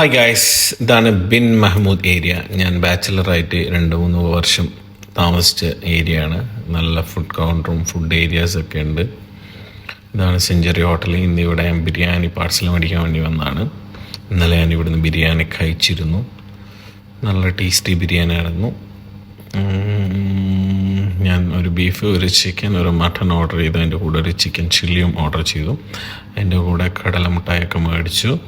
Hi guys ഇതാണ് bin Mahmoud area. ഞാൻ ബാച്ചിലറായിട്ട് രണ്ട് മൂന്ന് വർഷം താമസിച്ച ഏരിയ ആണ്. നല്ല ഫുഡ് കൗണ്ടറും ഫുഡ് ഏരിയാസ് ഒക്കെ ഉണ്ട്. ഇതാണ് സെഞ്ചുറി ഹോട്ടൽ. ഇന്ന് ഇവിടെ ഞാൻ ബിരിയാണി പാർസൽ മേടിക്കാൻ വേണ്ടി വന്നതാണ് ഇന്നലെ ഞാൻ ഇവിടുന്ന് ബിരിയാണി കഴിച്ചിരുന്നു. നല്ല ടേസ്റ്റി ബിരിയാണി ആയിരുന്നു. ഞാൻ ഒരു ബീഫ് ഒരു ചിക്കൻ ഒരു മട്ടൺ ഓർഡർ ചെയ്തു. അതിന്റെ കൂടെ ഒരു ചിക്കൻ ചില്ലിയും ഓർഡർ ചെയ്തു. അതിന്റെ കൂടെ കടല മുട്ടായൊക്കെ മേടിച്ചു.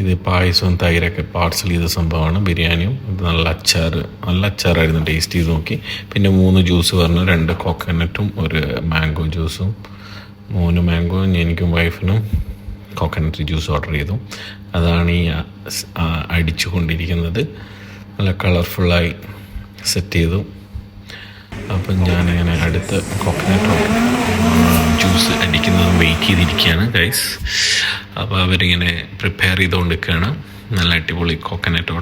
ഇത് പായസവും തൈരൊക്കെ പാർസൽ ചെയ്ത സംഭവമാണ്. ബിരിയാണിയും ഇത് നല്ല അച്ചാർ നല്ല അച്ചാറായിരുന്നു ടേസ്റ്റ് ചെയ്ത് നോക്കി. പിന്നെ മൂന്ന് ജ്യൂസ് പറഞ്ഞു. രണ്ട് കോക്കനട്ടും ഒരു മാംഗോ ജ്യൂസും മൂന്ന് മാംഗോ എനിക്കും വൈഫിനും കോക്കനട്ട് ജ്യൂസ് ഓർഡർ ചെയ്തു. അതാണ് ഈ അടിച്ചു കൊണ്ടിരിക്കുന്നത് നല്ല കളർഫുള്ളായി സെറ്റ് ചെയ്തു. അപ്പം ഞാനിങ്ങനെ അടുത്ത കോക്കനട്ട് ജ്യൂസ് അടിക്കുന്നത് വെയിറ്റ് ചെയ്തിരിക്കുകയാണ് ഗൈസ് അപ്പോൾ അവരിങ്ങനെ പ്രിപ്പയർ ചെയ്തുകൊണ്ടിരിക്കുകയാണ്. നല്ല അടിപൊളി കോക്കനട്ട്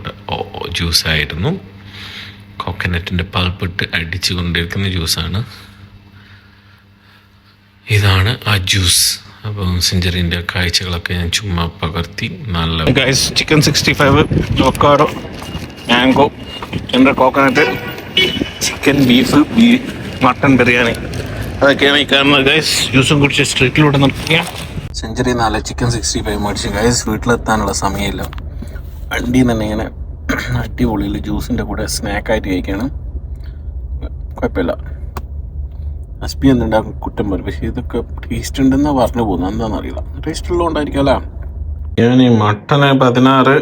ജ്യൂസ് ആയിരുന്നു. കോക്കനട്ടിന്റെ പൾപ്പിട്ട് അടിച്ചു കൊണ്ടിരിക്കുന്ന ജ്യൂസാണ് ഇതാണ് ആ ജ്യൂസ് അപ്പം സെഞ്ചുറിന്റെ കാഴ്ചകളൊക്കെ ഞാൻ ചുമ്മാ പകർത്തി നല്ല chicken sixty five avocado mango എന്റെ കോക്കനട്ട് ചിക്കൻ ബീഫ് ബീ മട്ടൺ ബിരിയാണി അതൊക്കെയാണ് ഈ കാണുന്നത് ഗൈസ് ജ്യൂസും കുടിച്ച് സ്ട്രീറ്റിലൂടെ നിർത്തുക സെഞ്ചുറി നാല് ചിക്കൻ സിക്സ്റ്റി ഫൈവ് മേടിച്ച് ഗൈസ് വീട്ടിലെത്താനുള്ള സമയമില്ല. വണ്ടിയിൽ തന്നെ ഇങ്ങനെ അടിപൊളിയിൽ ജ്യൂസിന്റെ കൂടെ സ്നാക്കായിട്ട് കഴിക്കണം. കുഴപ്പമില്ല. അസ്പി ഉണ്ടാക്കും കുറ്റം പോലും പക്ഷേ ഇതൊക്കെ ടേസ്റ്റ് ഉണ്ടെന്ന് പറഞ്ഞു പോകുന്നത്. എന്താണെന്ന് അറിയില്ല ടേസ്റ്റ് ഉള്ളതുകൊണ്ടായിരിക്കുമല്ലോ ഞാൻ ഈ മട്ടന് പതിനാറ്.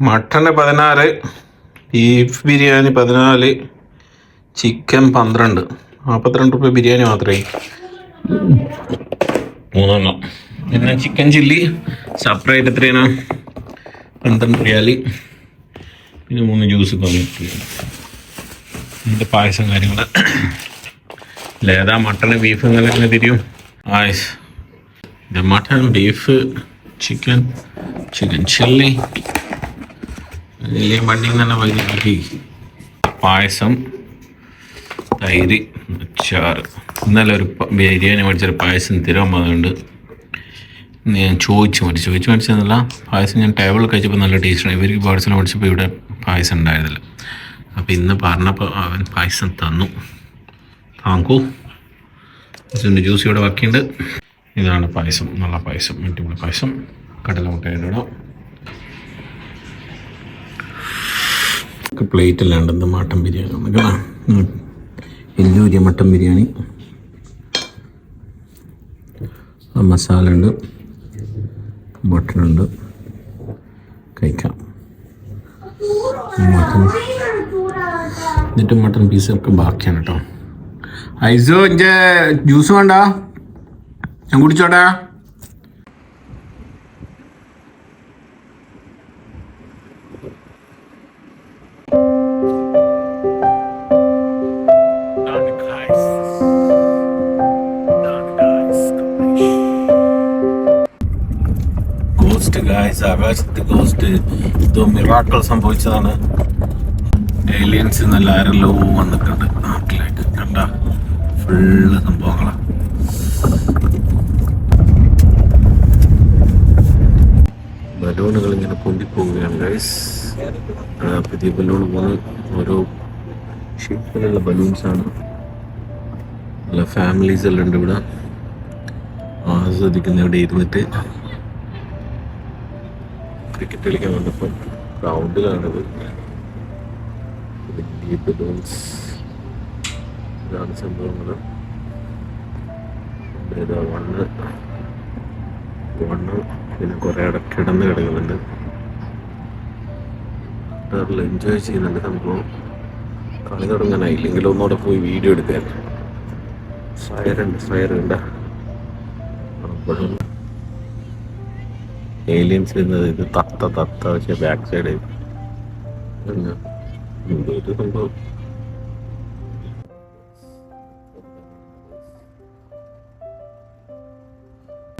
മട്ടന് പതിനാറ്. ബീഫ് ബിരിയാണി പതിനാല് ചിക്കൻ പന്ത്രണ്ട്. നാൽപ്പത്തിരണ്ട് രൂപ ബിരിയാണി മാത്രമേ മൂന്നെണ്ണം. പിന്നെ ചിക്കൻ ചില്ലി സെപ്പറേറ്റ് എത്രയാണ്? പന്ത്രണ്ട് റിയാലി. പിന്നെ മൂന്ന് ജ്യൂസ് പതിനെട്ട് പായസം കാര്യങ്ങൾ ലേതാ മട്ടൺ ബീഫ് അങ്ങനെ എങ്ങനെ തിരിയും. ആയസ് mutton beef chicken chicken chilli വലിയ വണ്ടിയിൽ തന്നെ വൈകി പായസം തൈര് അച്ചാറ്. ഇന്നലെ ഒരു ബിരിയാണി മേടിച്ചൊരു പായസം തരാൻ പോകുന്നുണ്ട് ഞാൻ ചോദിച്ചു മേടിച്ചു. ചോദിച്ചു മേടിച്ചതല്ല പായസം ഞാൻ ടേബിൾ കഴിച്ചപ്പോൾ നല്ല ടേസ്റ്റാണ് ഇവർക്ക് പാഴ്സൽ മേടിച്ചപ്പോൾ ഇവിടെ പായസം ഉണ്ടായിരുന്നില്ല. അപ്പോൾ ഇന്ന് പറഞ്ഞപ്പോൾ അവൻ പായസം തന്നു. താങ്കൂ. ഇതിന്റെ ജ്യൂസ് ഇവിടെ ബാക്കിയുണ്ട് ഇതാണ് പായസം. നല്ല പായസം. അടിപൊളി പായസം. കടല മുട്ടയുടെ ഇടാം പ്ലേറ്റില്ലാണ്ട് ഉണ്ടെന്ന് മട്ടൻ ബിരിയാണി എന്നൊക്കെ. എല്ലൂരിയ മട്ടൻ ബിരിയാണി. മസാല ഉണ്ട്. ബട്ടൺ ഉണ്ട്. കഴിക്കാം. മട്ടൻ. എന്നിട്ട് പീസ് പീസൊക്കെ ബാക്കിയാണ് കേട്ടോ. ഐസോ ഇഞ്ചെ ജ്യൂസ് വേണ്ട? ഞാൻ കുടിച്ചോടാ. ആകാശത്ത് ഗോസ്റ്റ് എന്തോ മിറാക്കൾ സംഭവിച്ചതാണ്. ഏലിയൻസ് നല്ല ആരെല്ലോ വന്നിട്ടുണ്ട് നാട്ടിലേക്ക്. കണ്ട ഫുള്ള് സംഭവങ്ങളാണ് ബലൂണുകൾ ഇങ്ങനെ പൊന്തിപ്പോവുകയാണ് ഗൈസ് പുതിയ ബലൂൺ പോകുന്ന ഓരോ ഷേപ്പിലുള്ള ബലൂൺസ് ആണ്. നല്ല ഫാമിലീസ് എല്ലാം ഉണ്ട് ഇവിടെ. ആസ്വദിക്കുന്ന ഇവിടെ ഇരുന്നിട്ട്. ക്രിക്കറ്റ് കളിക്കാൻ വന്നപ്പോൾ ഗ്രൗണ്ടിലാണത് ഇതാണ് സംഭവങ്ങൾ ഏതാ വണ്ണ് വണ്ണ് പിന്നെ കുറേ കിടന്ന് കിടക്കുന്നുണ്ട്. എൻജോയ് ചെയ്യുന്നുണ്ട് സംഭവം. കളി തുടങ്ങാനായില്ലെങ്കിൽ ഒന്നുകൂടെ പോയി വീഡിയോ എടുക്കാൻ ഉണ്ട് ഫയർ ഉണ്ട്. ഏലിയൻസ് വരുന്നത് ഇത് തത്ത തത്ത പക്ഷെ ബാക്ക് സൈഡ് ഒരു സംഭവം.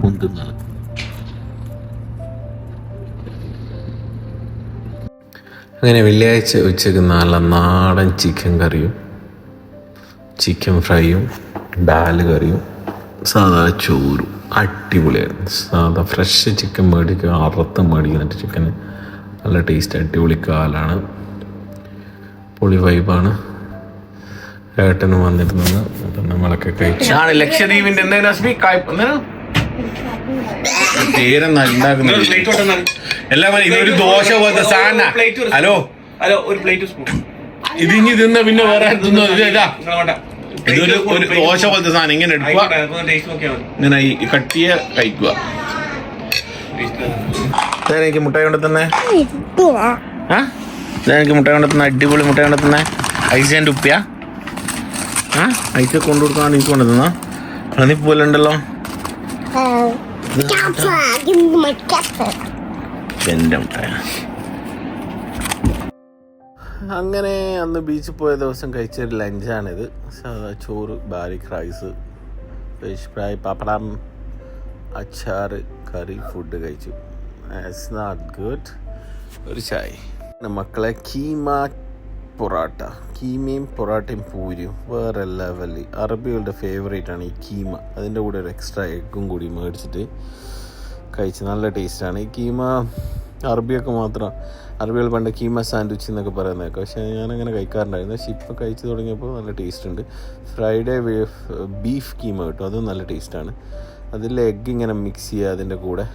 പൊന്തുന്നത് അങ്ങനെ വെള്ളിയാഴ്ച ഉച്ചയ്ക്ക് നല്ല നാടൻ ചിക്കൻ കറിയും ചിക്കൻ ഫ്രൈയും ഡാൽ കറിയും സാധാ ചോറും. അടിപൊളിയായിരുന്നു. സാധാ ഫ്രഷ് ചിക്കൻ മേടിക്കുക അറുത്ത് മേടിക്കുന്നുണ്ട് ചിക്കൻ നല്ല ടേസ്റ്റ് അടിപൊളി കാലാണ്. പൊളി വൈബാണ് ഏട്ടനും വന്നിരുന്നത്. നമ്മളൊക്കെ കഴിച്ചു. ആണ് ലക്ഷദ്വീപിന്റെ എന്തായാലും അസ്മി കായ്- എന്താണ്? പേരെന്നാ ഉണ്ടാക്കുന്നത് ഇതൊരു ദോശ പോലത്തെ സാധന. ഹലോ? ഹലോ ഒരു പ്ലേറ്റ് സ്പൂൺ ഇത് ഇനി തിന്ന പിന്നെ വേറെ തിന്നോ? ഇത് ഇതൊരു ഒരു ദോശ പോലത്തെ സാധനം. ഇങ്ങനെ എടുക്കുക. ഇങ്ങനെ ഈ കട്ടിയ കഴിക്കുക. എനിക്ക് മുട്ടായി കൊണ്ട് തന്നെ എനിക്ക് മുട്ടായി കൊണ്ട് തന്നെ അടിപൊളി മുട്ടായി കൊണ്ട് തന്നെ ഐസ് ആൻഡ് ഉപ്പിയ? ആ? ഐസ് കൊണ്ടു കൊടുക്കാൻ എനിക്ക് കൊണ്ട് തന്നാ പോലെ ഉണ്ടല്ലോ. me എന്റെ മുട്ടായ? അങ്ങനെ അന്ന് ബീച്ചിൽ പോയ ദിവസം കഴിച്ചൊരു ലഞ്ചാണിത് ചോറ് ബാരിക് റൈസ് ഫിഷ് ഫ്രൈ പപ്പടം അച്ചാർ കറി ഫുഡ് കഴിച്ചു. ഇറ്റ്സ് നോട്ട് ഗുഡ് ഒരു ചായ. മക്കളെ കീമ പൊറാട്ട. കീമയും പൊറാട്ടയും പൂരിയും വേറെ ലെവലിൽ അറബികളുടെ ഫേവറേറ്റ് ആണ് ഈ കീമ. അതിന്റെ കൂടെ ഒരു എക്സ്ട്രാ എഗ്ഗും കൂടി മേടിച്ചിട്ട് കഴിച്ച് നല്ല ടേസ്റ്റാണ് ഈ കീമ അറബിയൊക്കെ മാത്രം അറബികൾ പണ്ട് കീമ സാൻഡ്വിച്ച് എന്നൊക്കെ പറയുന്നതൊക്കെ. പക്ഷേ ഞാനങ്ങനെ കഴിക്കാറുണ്ടായിരുന്നു. പക്ഷേ ഇപ്പോൾ കഴിച്ച് തുടങ്ങിയപ്പോൾ നല്ല ടേസ്റ്റ് ഉണ്ട്. ഫ്രൈഡേ ബീഫ് കീമ കിട്ടും. അതും നല്ല ടേസ്റ്റാണ് അതിൽ എഗ്ഗ് ഇങ്ങനെ മിക്സ് ചെയ്യുക അതിന്റെ കൂടെ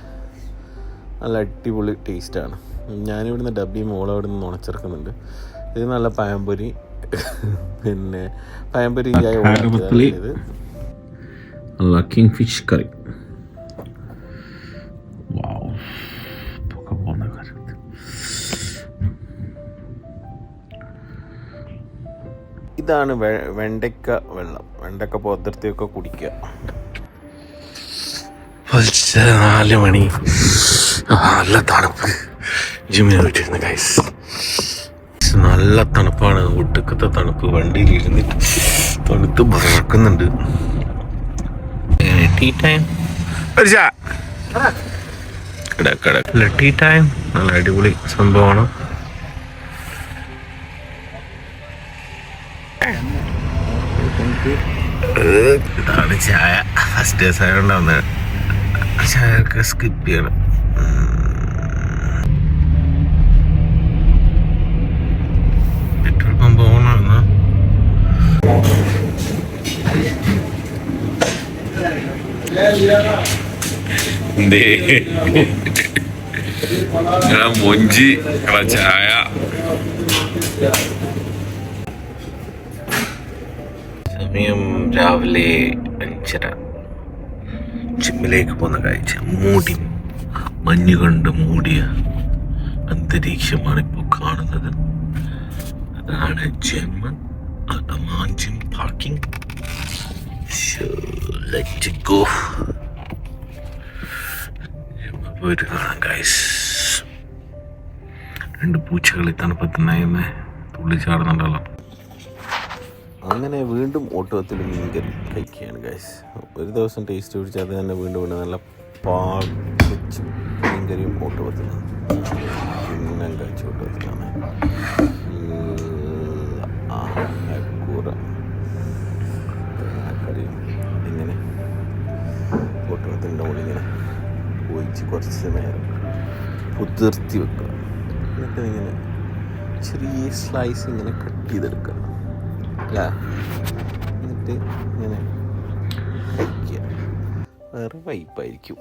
നല്ല അടിപൊളി ടേസ്റ്റാണ് ഞാനിവിടുന്ന് ഡബ്ബി മോളെ അവിടെ നിന്ന് ഉണച്ചിറക്കുന്നുണ്ട് ഇത് നല്ല പഴംപൊരി. പിന്നെ പഴംപൊരി കാരപത്രി. ഇത് കിങ് ഫിഷ് കറി ഇതാണ് വെണ്ടയ്ക്ക വെള്ളം. വെണ്ടയ്ക്ക പൊതിർത്തിയൊക്കെ കുടിക്കുക നാല് മണി. നല്ല തണുപ്പ്. ജിമ്മിന് പോയിട്ടിരുന്നു ഗൈസ് നല്ല തണുപ്പാണ്. ഒട്ടുക്കത്തെ തണുപ്പ്. വണ്ടിയിൽ ഇരുന്നിട്ട് തണുത്ത് പറക്കുന്നുണ്ട് ടീ ടൈം. Tea time. നല്ല അടിപൊളി സംഭവമാണ്. ഇതാണ് ചായ. ഫസ്റ്റ് ഡേ ചായ ഉണ്ടാവുന്നത്. ചായ ഒക്കെ സ്കിപ്പ് ചെയ്യണം. പെട്രോൾ പമ്പ് ഓണാണ് മൊഞ്ചി. ചായ. സമയം രാവിലെ അഞ്ചര. ജിമ്മിലേക്ക് പോകുന്ന കാഴ്ച. മൂടി മഞ്ഞ് കണ്ട് മൂടിയ അന്തരീക്ഷമാണ് ഇപ്പോൾ കാണുന്നത്. അതാണ് ജിം അമാൻ പാർക്കിംഗ് രണ്ട് പൂച്ചകൾ ഈ തണുപ്പത്ത് തുള്ളി ചാടുന്നുണ്ടല്ലോ. അങ്ങനെ വീണ്ടും ഓട്ടോത്തിൽ മീൻകറി കഴിക്കുകയാണ് ഗൈസ് ഒരു ദിവസം ടേസ്റ്റ് പിടിച്ച് അത് തന്നെ വീണ്ടും വീണ്ടും നല്ല പാടിച്ച് മീൻകറിയും ഓട്ടോത്തിലാണ് പിന്നെ കഴിച്ച ഓട്ടോത്തിലാണ് കൂറ കറി ഇങ്ങനെ ഓട്ടോത്തിന്റെ മുകളിൽ ഇങ്ങനെ ഒഴിച്ച് കുറച്ച് നേരം കുതിർത്തി വെക്കുക. എന്നിട്ട് ഇങ്ങനെ ചെറിയ സ്ലൈസ് ഇങ്ങനെ കട്ട് ചെയ്തെടുക്കുക. എന്നിട്ട് ഇങ്ങനെ വേറെ വൈപ്പായിരിക്കും